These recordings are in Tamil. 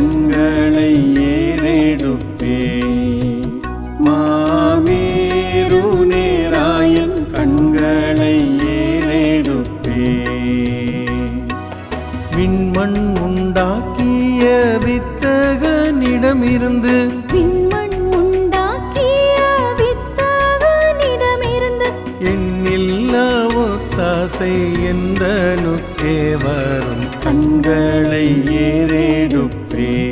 கண்களை ஏறெடுப்பே மாமேரு நேராயன் கண்களை ஏறெடுப்பே விண்மண் உண்டாக்கிய வித்தகனிடமிருந்து விண்மண் உண்டாக்கிய வித்தகனிடமிருந்து எண்ணில்லா ஒத்தாசை எந்தனுக்கே வரும். கண்களை ஏறெடுப்பே மாமேரு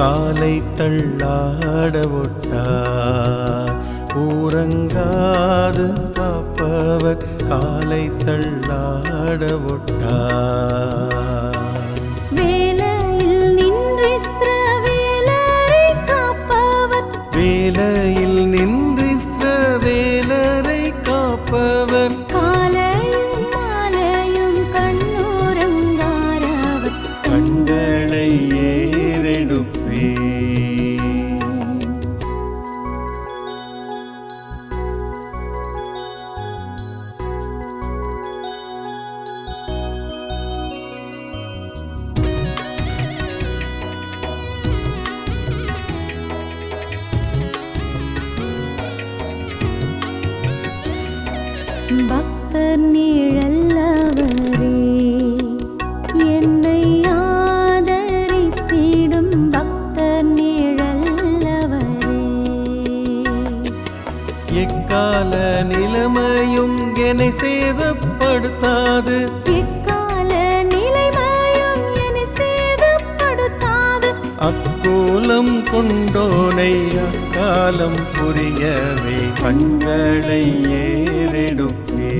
காலை தள்ளாட ஒட்டார். ஊரங்காது காப்பவர் காலை தள்ளாட ஒட்டார். வேலையில் நின்று இஸ்ரவேலரை காப்பவர். வேலையில் நின்று வேலரை காப்பவர். காலையும் மாலையும் கண்ணோரங்காரவர். கண்களை பக்தர் நிழல்லவரே என்னை ஆதரித்திடும் பக்தர் நிழல்லவரே எக்கால நிலைமையும் என்னை சேதப்படுத்தாது. அக்கோலம் கொண்டோனை அக்காலம் புரியவே கண்களை ஏறெடுப்பே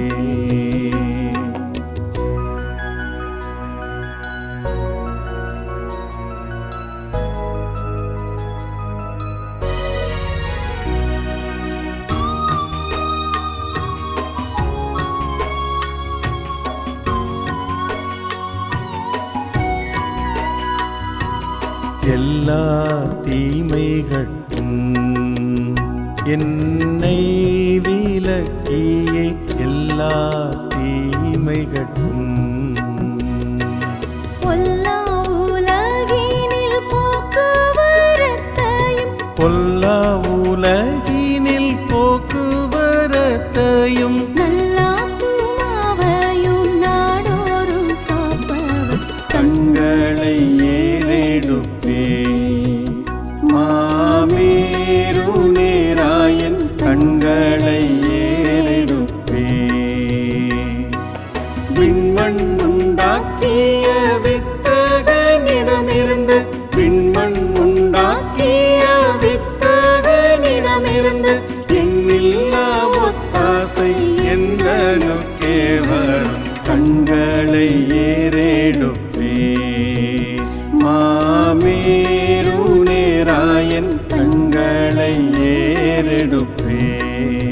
எல்லா தீமைகட்டும். என்னை விலக்கியே எல்லா தீமைகட்டும். கண்களை ஏறெடுப்பே விண்மண் உண்டாக்கிய வித்தகனிடமிருந்து விண்மண் உண்டாக்கிய வித்தகனிடமிருந்து எண்ணில்லா ஒத்தாசை எந்தனுக்கே வரும். கண்களை ஏறெடுப்பே Yeah.